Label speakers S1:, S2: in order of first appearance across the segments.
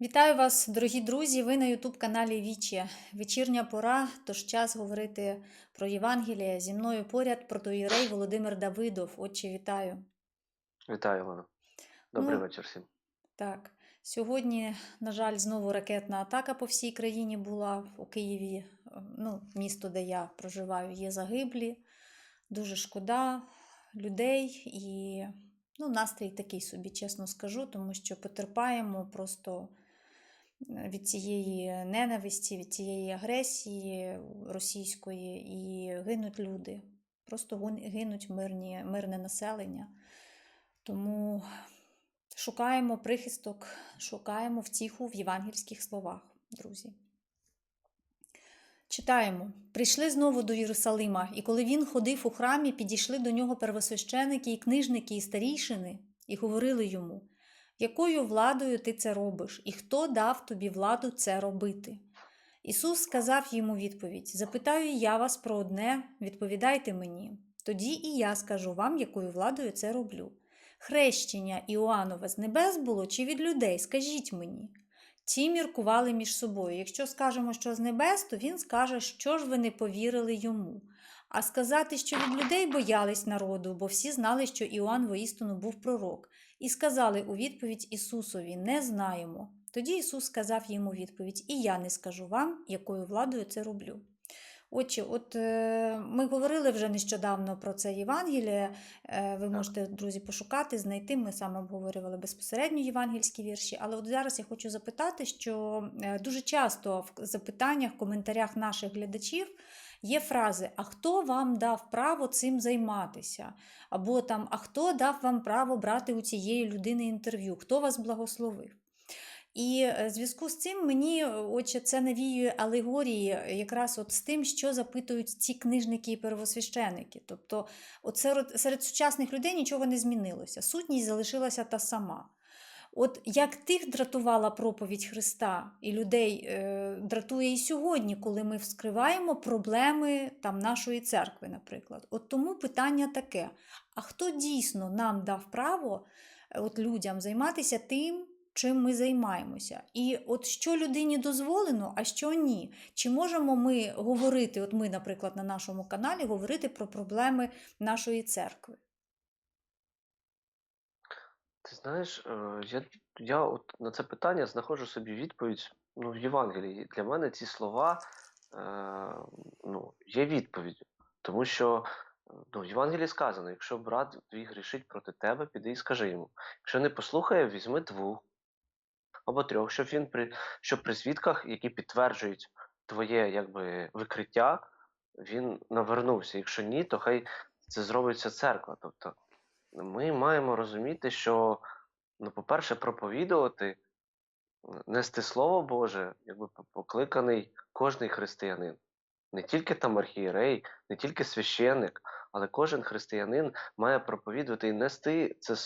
S1: Вітаю вас, дорогі друзі! Ви на Ютуб-каналі Вічі. Вечірня пора, тож час говорити про Євангеліє. Зі мною поряд протоїрей Володимир Давидов. Отче, вітаю.
S2: Вітаю, Олена. Добрий
S1: Ну,
S2: вечір всім.
S1: Так, сьогодні, на жаль, знову ракетна атака по всій країні була у Києві. Ну, місто, де я проживаю, є загиблі. Дуже шкода людей і ну, настрій такий собі, чесно скажу, тому що потерпаємо просто від цієї ненависті, від цієї агресії російської, і гинуть люди. Просто гинуть мирні, мирне населення. Тому шукаємо прихисток, шукаємо втіху в євангельських словах, друзі. Читаємо: прийшли знову до Єрусалима, і коли він ходив у храмі, підійшли до нього первосвященики і книжники і старійшини, і говорили йому: якою владою ти це робиш, і хто дав тобі владу це робити? Ісус сказав йому відповідь: Запитаю я вас про одне, відповідайте мені. Тоді і я скажу вам, якою владою це роблю. Хрещення Іоаннове з небес було чи від людей? Скажіть мені. Ті міркували між собою. Якщо скажемо, що з небес, то він скаже, що ж ви не повірили йому. А сказати, що від людей боялись народу, бо всі знали, що Іоанн воістину був пророк, і сказали у відповідь Ісусові: Не знаємо. Тоді Ісус сказав йому відповідь: І я не скажу вам, якою владою це роблю. Отже, от е, ми говорили вже нещодавно про це Євангеліє. Е, ви можете, друзі, пошукати, знайти. Ми саме обговорювали безпосередньо євангельські вірші. Але от зараз я хочу запитати, що е, дуже часто в запитаннях, коментарях наших глядачів є фрази: А хто вам дав право цим займатися? Або там, а хто дав вам право брати у цієї людини інтерв'ю? Хто вас благословив? І е, в зв'язку з цим мені е, отче, це навіює алегорії е, якраз от з тим, що запитують ці книжники і первосвященики. Тобто, от серед, серед сучасних людей нічого не змінилося. Сутність залишилася та сама. От як тих дратувала проповідь Христа і людей е, дратує і сьогодні, коли ми вскриваємо проблеми там нашої церкви, наприклад. От тому питання таке: а хто дійсно нам дав право е, от людям займатися тим, чим ми займаємося? І от що людині дозволено, а що ні? Чи можемо ми говорити, от ми, наприклад, на нашому каналі говорити про проблеми нашої церкви?
S2: Ти знаєш, е, я, я от на це питання знаходжу собі відповідь ну, в Євангелії. Для мене ці слова е, ну, є відповіддю. Тому що е, ну, в Євангелії сказано: якщо брат твій грішить проти тебе, піди і скажи йому. Якщо не послухає, візьми двох або трьох, щоб він при щоб при свідках, які підтверджують твоє якби викриття, він навернувся. Якщо ні, то хай це зробиться церква. Тобто ми маємо розуміти, що, ну, по-перше, проповідувати, нести Слово Боже, якби покликаний кожний християнин. Не тільки там архієрей, не тільки священник, але кожен християнин має проповідувати і нести це е,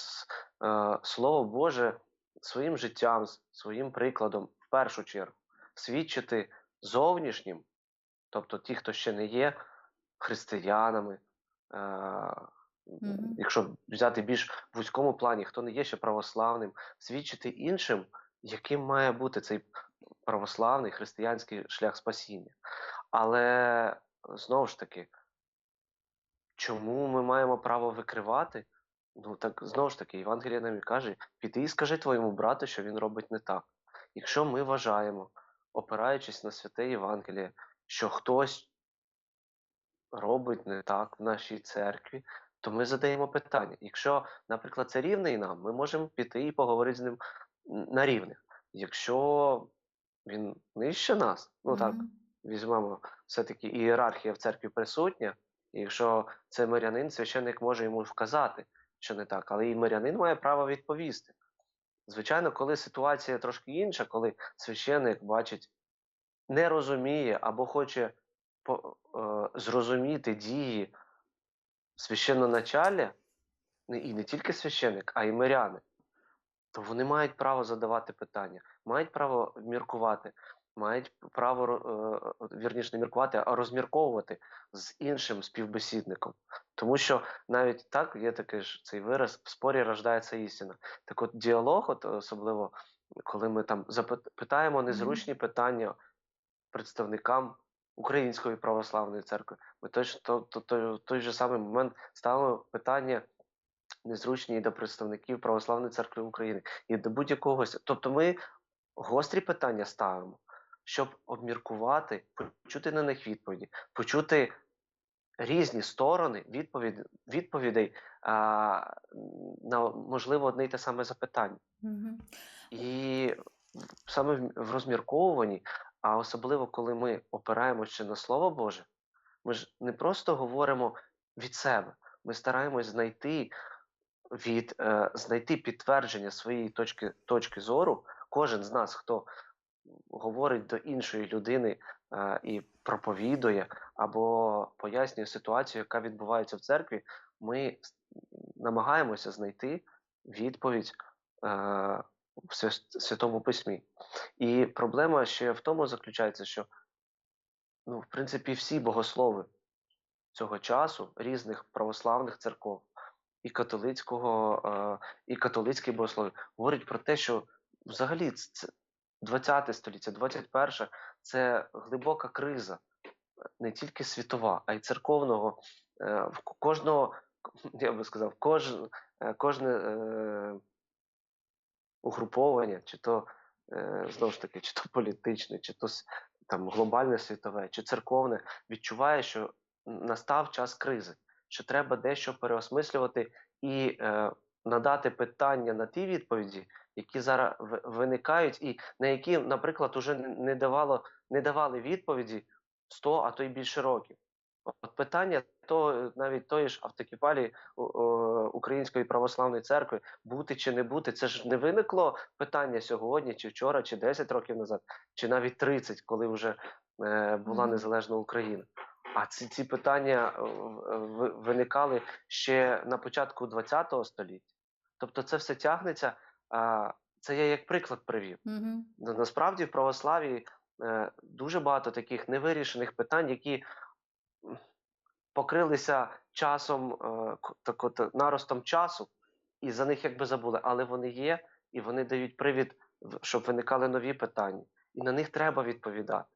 S2: Слово Боже своїм життям, своїм прикладом, в першу чергу, свідчити зовнішнім, тобто ті, хто ще не є християнами, е,
S1: Мгм.
S2: якщо взяти більш в вузькому плані, хто не є ще православним, свідчити іншим, яким має бути цей православний християнський шлях спасіння. Але знову ж таки, чому ми маємо право викривати? Ну так знову ж таки, Євангелія нам і каже: піди і скажи твоєму брату, що він робить не так. Якщо ми вважаємо, опираючись на святе Євангеліє, що хтось робить не так в нашій церкві, то ми задаємо питання. Якщо, наприклад, це рівний нам, ми можемо піти і поговорити з ним на рівних. Якщо він нижче нас, ну так, візьмемо, все-таки ієрархія в церкві присутня, і якщо це мирянин, священник може йому вказати, що не так, але і мирянин має право відповісти. Звичайно, коли ситуація трошки інша, коли священник бачить, не розуміє або хоче по, е, зрозуміти дії священноначалля, не- і не тільки священник, а й миряни, то вони мають право задавати питання, мають право міркувати, мають право е, вірніше не міркувати, а розмірковувати з іншим співбесідником. Тому що навіть так є такий ж цей вираз в спорі рождається істина. Так от діалог, от особливо коли ми там запит- питаємо незручні питання представникам Української православної церкви, ми точно то, то, то, в той же самий момент ставимо питання незручні і до представників Православної церкви України, і до будь-якого. Тобто ми гострі питання ставимо, щоб обміркувати, почути на них відповіді, почути різні сторони відповідь, відповідей а, на можливо одне й те саме запитання.
S1: Мгм.
S2: І саме в розмірковуванні, а особливо коли ми опираємося на Слово Боже, ми ж не просто говоримо від себе, ми стараємось знайти від е, знайти підтвердження своєї точки, точки зору. Кожен з нас, хто говорить до іншої людини е, і проповідує або пояснює ситуацію, яка відбувається в церкві, ми намагаємося знайти відповідь е, в Святому Письмі. І проблема ще в тому заключається, що ну, в принципі всі богослови цього часу різних православних церков і католицького, е, і католицький богослов говорять про те, що взагалі це 20 століття, 21 це глибока криза, не тільки світова, а й церковного. е, кожного, я би сказав, кож, е, кожне угруповання, чи то е, знову ж таки, чи то політичне, чи то там глобальне світове, чи церковне, відчуває, що настав час кризи, що треба дещо переосмислювати і е, надати питання на ті відповіді, які зараз ви- виникають, і на які, наприклад, уже не давало не давали відповіді 100, а то й більше років. От питання то навіть тої ж автокефалії Української православної церкви бути чи не бути, це ж не виникло питання сьогодні, чи вчора, чи 10 років назад, чи навіть 30, коли вже е, була незалежна Україна. А ці, ці питання е, виникали ще на початку ХХ століття. Тобто це все тягнеться. А, це я як приклад привів. На- Насправді в православі е, дуже багато таких невирішених питань, які покрилися часом, е, так от, наростом часу, і за них якби забули, але вони є, і вони дають привід, щоб виникали нові питання. І на них треба відповідати,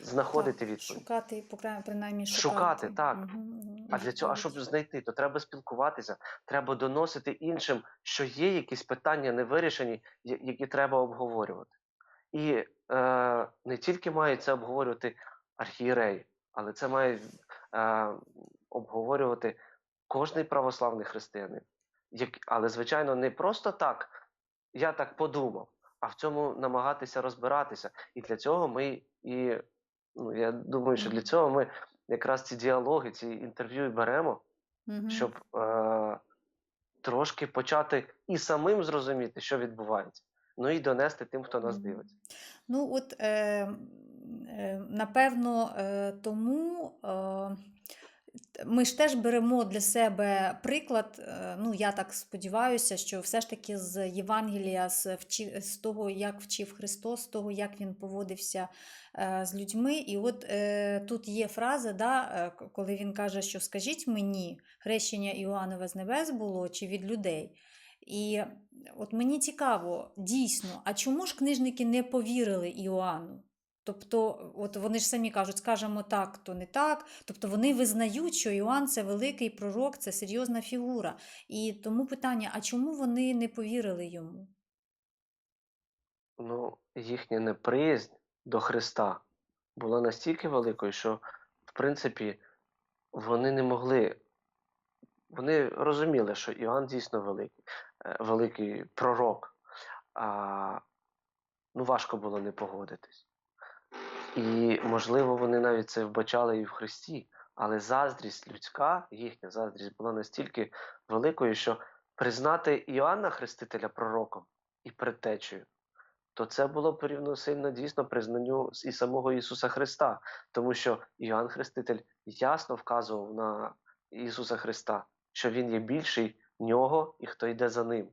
S2: знаходити
S1: Так,
S2: відповідь.
S1: Шукати, принаймні шукати.
S2: Шукати, так.
S1: Мгм.
S2: А для цього, а щоб знайти, то треба спілкуватися, треба доносити іншим, що є якісь питання невирішені, які треба обговорювати. І е, не тільки мають це обговорювати архієреї, але це має е, обговорювати кожний православний християнин. Як, але, звичайно, не просто так, я так подумав, а в цьому намагатися розбиратися. І для цього ми і ну, я думаю, що для цього ми якраз ці діалоги, ці інтерв'ю і беремо,
S1: Мгм.
S2: щоб е, трошки почати і самим зрозуміти, що відбувається, ну і донести тим, хто нас дивиться.
S1: Ну, от, е, напевно, е, тому е, ми ж теж беремо для себе приклад. е, Ну, я так сподіваюся, що все ж таки з Євангелія, з, того, як вчив Христос, з того, як він поводився е, з людьми. І от е, тут є фраза, да, е, коли він каже, що скажіть мені, хрещення Іоаннове з небес було чи від людей. І от мені цікаво, дійсно, а чому ж книжники не повірили Іоанну? Тобто, от вони ж самі кажуть, скажемо так, то не так. Тобто вони визнають, що Іоанн це великий пророк, це серйозна фігура. І тому питання: а чому вони не повірили йому?
S2: Ну, їхня неприязнь до Христа була настільки великою, що, в принципі, вони не могли. Вони розуміли, що Іоанн дійсно великий, е, великий пророк. А, ну, важко було не погодитись. І, можливо, вони навіть це вбачали і в Христі, але заздрість людська, їхня заздрість була настільки великою, що признати Іоанна Хрестителя пророком і предтечею, то це було порівносильно дійсно признанню і самого Ісуса Христа, тому що Іоанн Хреститель ясно вказував на Ісуса Христа, що Він є більший нього і хто йде за ним.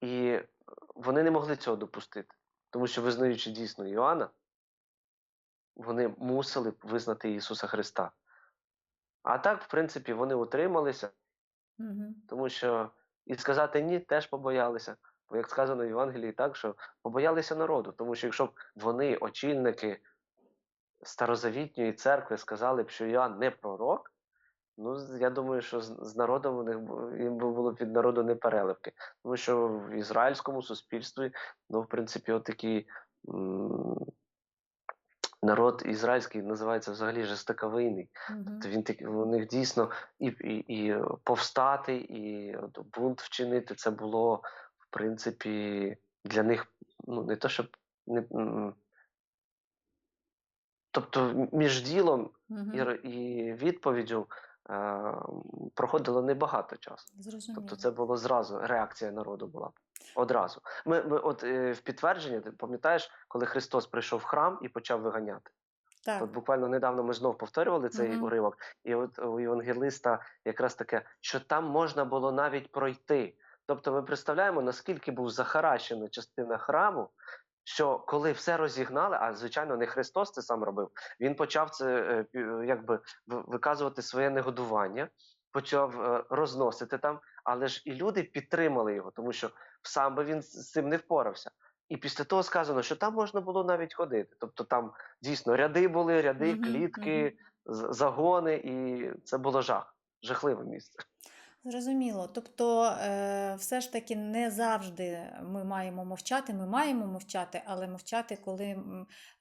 S2: І вони не могли цього допустити, тому що, визнаючи дійсно Іоанна, вони мусили б визнати Ісуса Христа. А так, в принципі, вони утрималися,
S1: Угу.
S2: тому що і сказати ні теж побоялися. Бо як сказано в Євангелії, так, що побоялися народу, тому що якщо б вони, очільники старозавітньої церкви, сказали б, що я не пророк, ну я думаю, що з, народом у них їм би було б від народу не переливки. Тому що в ізраїльському суспільстві, ну, в принципі, отакий м, народ ізраїльський називається взагалі жестоковийний.
S1: Мгм.
S2: Тобто він так, у них дійсно і, і, і повстати, і от бунт вчинити це було, в принципі, для них ну, не то, щоб не. Тобто між ділом р- і відповіддю е, проходило небагато часу.
S1: Зрозуміло.
S2: Тобто це було зразу, реакція народу була одразу. Ми, ми от е, в підтвердження, ти пам'ятаєш, коли Христос прийшов в храм і почав виганяти.
S1: Так.
S2: От буквально недавно ми знов повторювали цей
S1: Мгм.
S2: уривок, і от у євангелиста якраз таке, що там можна було навіть пройти. Тобто ми представляємо, наскільки був захаращена частина храму, що коли все розігнали, а звичайно, не Христос це сам робив, він почав це е, якби виказувати своє негодування, почав е, розносити там, але ж і люди підтримали його, тому що сам би він з з цим не впорався. І після того сказано, що там можна було навіть ходити. Тобто там дійсно ряди були, ряди, клітки, загони, і це було жах, жахливе місце.
S1: Зрозуміло. Тобто, е, все ж таки не завжди ми маємо мовчати. Ми маємо мовчати, але мовчати, коли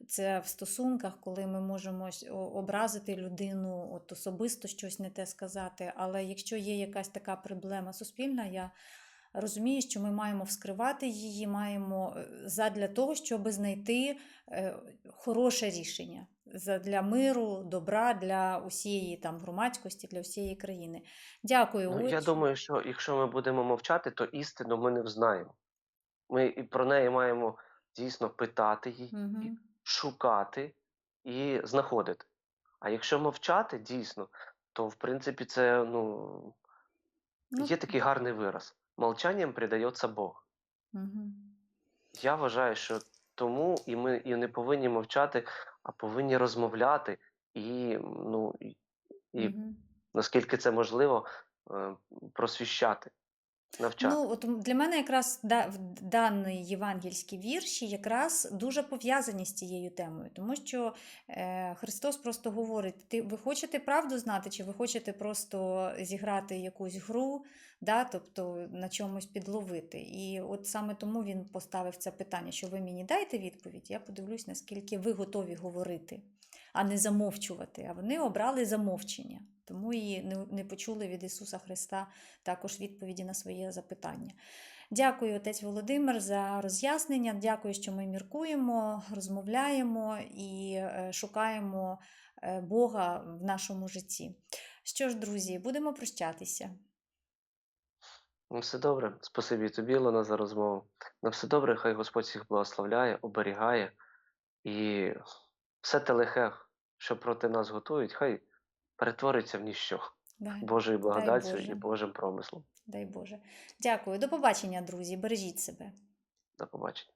S1: це в стосунках, коли ми можемо образити людину, от особисто щось не те сказати. Але якщо є якась така проблема суспільна, я розумію, що ми маємо вскривати її, маємо е, задля того, щоб знайти е, хороше рішення для миру, добра для усієї там громадськості, для всієї країни. Дякую,
S2: Ну, я думаю, що якщо ми будемо мовчати, то істину ми не взнаємо. Ми і про неї маємо дійсно питати її,
S1: Мгм.
S2: шукати і знаходити. А якщо мовчати дійсно, то в принципі це ну,
S1: Ну,
S2: є такий гарний вираз. Молчанням придається Бог.
S1: мгм.
S2: Я вважаю, що тому і ми і не повинні мовчати, а повинні розмовляти і, ну, і, і
S1: Мгм.
S2: наскільки це можливо, е, просвіщати, навчати.
S1: Ну, от для мене якраз да, дані євангельські вірші якраз дуже пов'язані з цією темою, тому що е, Христос просто говорить: ти, ви хочете правду знати, чи ви хочете просто зіграти якусь гру, да, тобто на чомусь підловити. І от саме тому він поставив це питання, що ви мені дайте відповідь, я подивлюсь, наскільки ви готові говорити, а не замовчувати. А вони обрали замовчення, тому і не, почули від Ісуса Христа також відповіді на своє запитання. Дякую, отець Володимир, за роз'яснення. Дякую, що ми міркуємо, розмовляємо і е, шукаємо е, Бога в нашому житті. Що ж, друзі, будемо прощатися.
S2: Ну, все добре. Спасибі тобі, Ілона, за розмову. На все добре, хай Господь всіх благословляє, оберігає. І все те лихе, що проти нас готують, хай перетвориться в ніщо
S1: Дай,
S2: Божою благодаттю
S1: Боже.
S2: і Божим промислом.
S1: дай Боже. Дякую. До побачення, друзі. Бережіть себе.
S2: До побачення.